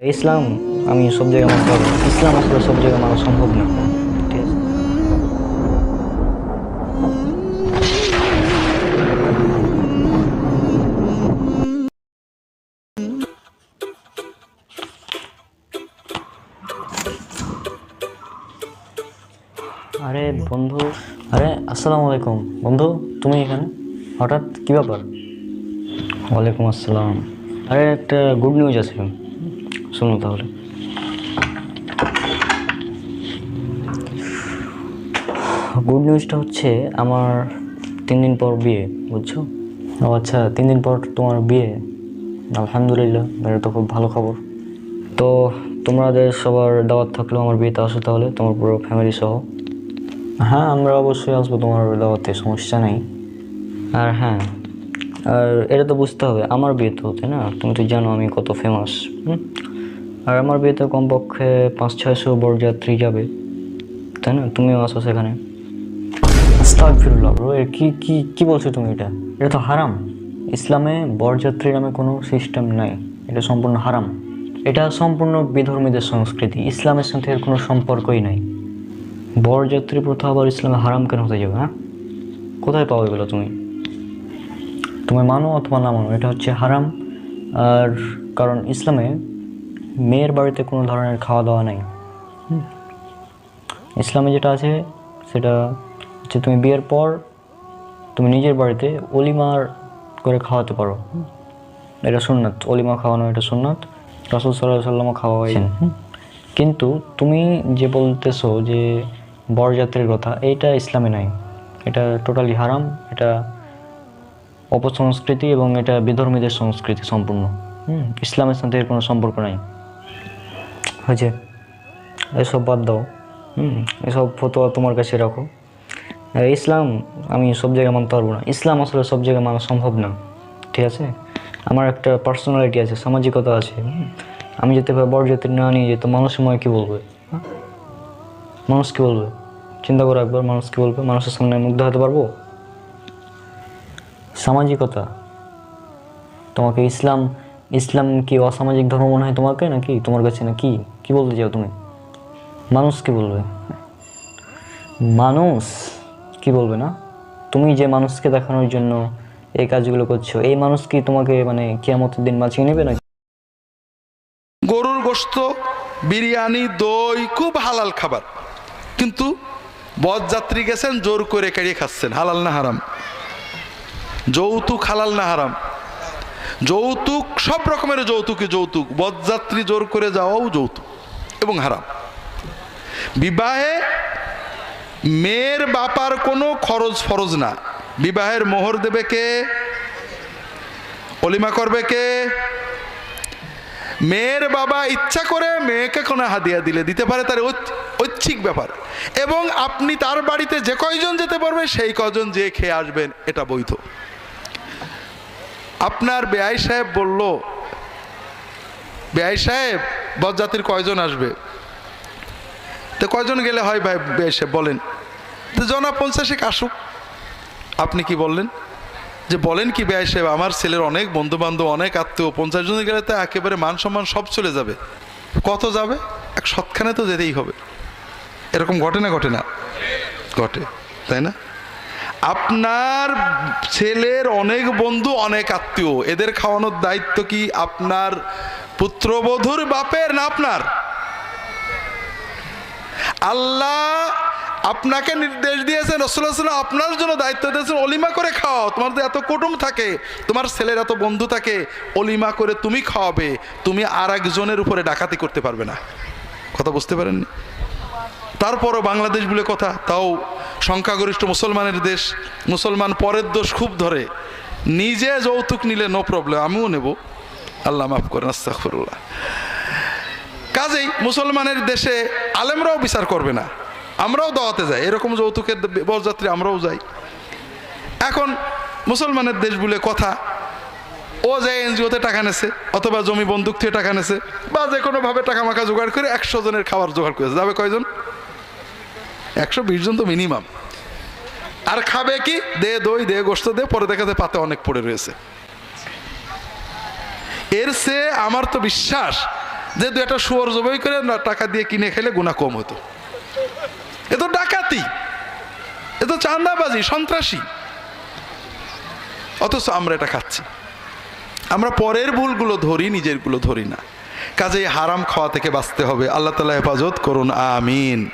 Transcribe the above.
ইসলাম আমি সব জায়গায় মানতে পারব ইসলাম আসলে সব জায়গায় মানা সম্ভব না। ঠিক আছে? আরে বন্ধু আরে আসসালামু আলাইকুম। বন্ধু তুমি এখানে? হঠাৎ কী ব্যাপার? ওয়ালাইকুম আসসালাম। আরে একটা গুড নিউজ আছে। শুনো তাহলে। গুড নিউজটা হচ্ছে আমার তিন দিন পর বিয়ে বুঝছ? ও আচ্ছা তিন দিন পর তোমার বিয়ে। আলহামদুলিল্লাহ এটা তো খুব ভালো খবর। তো তোমাদের সবার দাওয়াত থাকলেও আমার বিয়েতে আসো তাহলে তোমার পুরো ফ্যামিলি সহ। হ্যাঁ আমরা অবশ্যই আসব তোমার দাওয়াতে সমস্যা নেই। আর হ্যাঁ আর এটা তো বুঝতে হবে আমার বিয়ে তো তাই না তুমি তো জানো আমি কত ফেমাস আর আমার বিয়েতে কমপক্ষে পাঁচ, ছয়শো বরযাত্রী যাবে। তাই না? তুমিও আসো সেখানে। আস্তাগফিরুল্লাহ ব্রো এ কি কি কি বলছো তুমি এটা? এটা তো হারাম। ইসলামে বরযাত্রী নামে কোনো সিস্টেম নাই। এটা সম্পূর্ণ হারাম। এটা সম্পূর্ণ বিধর্মীদের সংস্কৃতি। ইসলামের সাথে এর কোনো সম্পর্কই নাই। বরযাত্রী প্রথা আবার ইসলামে হারাম কেন হতে যাবে হ্যাঁ? কোথায় পাও এগুলো তুমি? তুমি মানো অথবা না মানো, এটা হচ্ছে হারাম। আর কারণ ইসলামে মেয়ের বাড়িতে কোনো ধরনের খাওয়া দাওয়া নাই ইসলামে যেটা আছে সেটা হচ্ছে তুমি বিয়ের পর তুমি নিজের বাড়িতে অলিমার করে খাওয়াতে পারো। এটা সুন্নাত অলিমা খাওয়ানো এটা সুন্নাত রসুল সাল্লাহ সাল্লামও খাওয়াইছেন হুম। কিন্তু তুমি যে বলতেছো যে বরযাত্রীর কথা এইটা ইসলামে নাই। এটা টোটালি হারাম এটা অপসংস্কৃতি এবং এটা বিধর্মীদের সংস্কৃতি সম্পূর্ণ। হুম। ইসলামের সাথে এর কোনো সম্পর্ক নাই। হয়েছে এসব বাদ দাও। হুম, এসব ফতোয়া তোমার কাছে রাখো। ইসলাম আমি সব জায়গায় মানতে পারব না। ইসলাম আসলে সব জায়গায় মানা সম্ভব না। ঠিক আছে? আমার একটা পার্সোনালিটি আছে, সামাজিকতা আছে। আমি যেতে পারি বরযাত্রী না নিয়ে যেত মানুষের মনে কী বলবে? হ্যাঁ? মানুষ কী বলবে? চিন্তা করো একবার, মানুষ কী বলবে? মানুষের সামনে মুগ্ধ হতে পারব? সামাজিকতা। তোমাকে ইসলাম ইসলাম কি অসামাজিক ধর্ম মনে হয় তোমাকে নাকি? তোমার কাছে না কি কি বলতে চাও তুমি? মানুষ কি বলবে? মানুষ কি বলবে না? তুমি যে মানুষকে দেখানোর জন্য এই কাজগুলো করছ, এই মানুষ কি তোমাকে মানে কিয়ামতের দিন বাঁচিয়ে নেবে নাকি? গরুর গোস্ত, বিরিয়ানি, দই, খুব হালাল খাবার। কিন্তু বরযাত্রী গেছেন, জোর করে কেড়ে খাচ্ছেন, হালাল না হারাম। যৌতুক হালাল না হারাম। যৌতুক, সব রকমের যৌতুকই যৌতুক। বদযাত্রী জোর করে যাওয়াও যৌতুক এবং হারাম। বিবাহে মেয়ের বাপার কোনো খরচ ফরজ না। বিবাহের মোহর দেবে কে? অলিমা করবে কে? মেয়ের বাবা ইচ্ছা করে মেয়েকে কোনো হাদিয়া দিলে, দিতে পারে তার ঐচ্ছিক ব্যাপার। এবং আপনি তার বাড়িতে যে কয়জন যেতে পারবে, সেই কজন যে খেয়ে আসবেন, এটা বৈধ। আপনার বেআই সাহেব বলল, বেআই সাহেব বরযাত্রীর কয়জন আসবে? তো কয়জন গেলে হয় ভাই? বেআই সাহেব বলেন, তো জনা পঞ্চাশেক আসুক। আপনি কি বললেন? যে বলেন কি বেআই সাহেব, আমার ছেলের অনেক বন্ধু বান্ধব অনেক আত্মীয়, পঞ্চাশ জন গেলে তো একেবারে মান সম্মান সব চলে যাবে। কত যাবে? এক সৎখানে তো যেতেই হবে। এরকম ঘটে না ঘটে না? ঘটে, তাই না? আপনার ছেলের অনেক বন্ধু, অনেক আত্মীয়। এদের খাওয়ানোর দায়িত্ব কি আপনার পুত্রবধূর বাপের না আপনার? আল্লাহ আপনাকে নির্দেশ দিয়েছেন রসুল্লাহ আপনার জন্য দায়িত্ব দিয়েছেন, অলিমা করে খাওয়াও। তোমার তো এত কুটুম থাকে, তোমার ছেলের এত বন্ধু থাকে, অলিমা করে তুমি খাওয়াবে, তুমি আর একজনের উপরে ডাকাতি করতে পারবে না। কথা বুঝতে পারেন তারপরও বাংলাদেশ বলে কথা, তাও সংখ্যাগরিষ্ঠ মুসলমানের দেশ। মুসলমান পরের দোষ খুব ধরে। নিজে যৌতুক নিলে নো প্রবলেম আমিও নেব। আল্লাহ মাফ করেন, আস্তাগফিরুল্লাহ। কাজেই মুসলমানের দেশে আলেমরাও বিচার করবে না। আমরাও দাওয়াতে যাই, এরকম যৌতুকের বরযাত্রী আমরাও যাই। এখন মুসলমানের দেশ বলে কথা ও যে এনজিওতে টাকা নেছে, অথবা জমি বন্দুক থেকে টাকা নেছে, বা যে কোনোভাবে টাকা মাখা জোগাড় করে একশো জনের খাবার জোগাড় করেছে, যাবে কয়জন? একশো বিশ জন তো মিনিমাম আর খাবে কি? দে, দই, দে গোস্ত দে, পরে দেখা যায় পাতে অনেক পড়ে রয়েছে। এর সে আমার তো বিশ্বাস যে দু একটা শুয়োর জবাই করে না, টাকা দিয়ে কিনে খেলে গুণা কম হতো। এ তো ডাকাতি। এ তো চান্দাবাজি সন্ত্রাসী। অথচ আমরা এটা খাচ্ছি। আমরা পরের ভুলগুলো ধরি, নিজেরগুলো ধরি না। কাজেই হারাম খাওয়া থেকে বাঁচতে হবে। আল্লাহ তালা হেফাজত করুন, আমিন।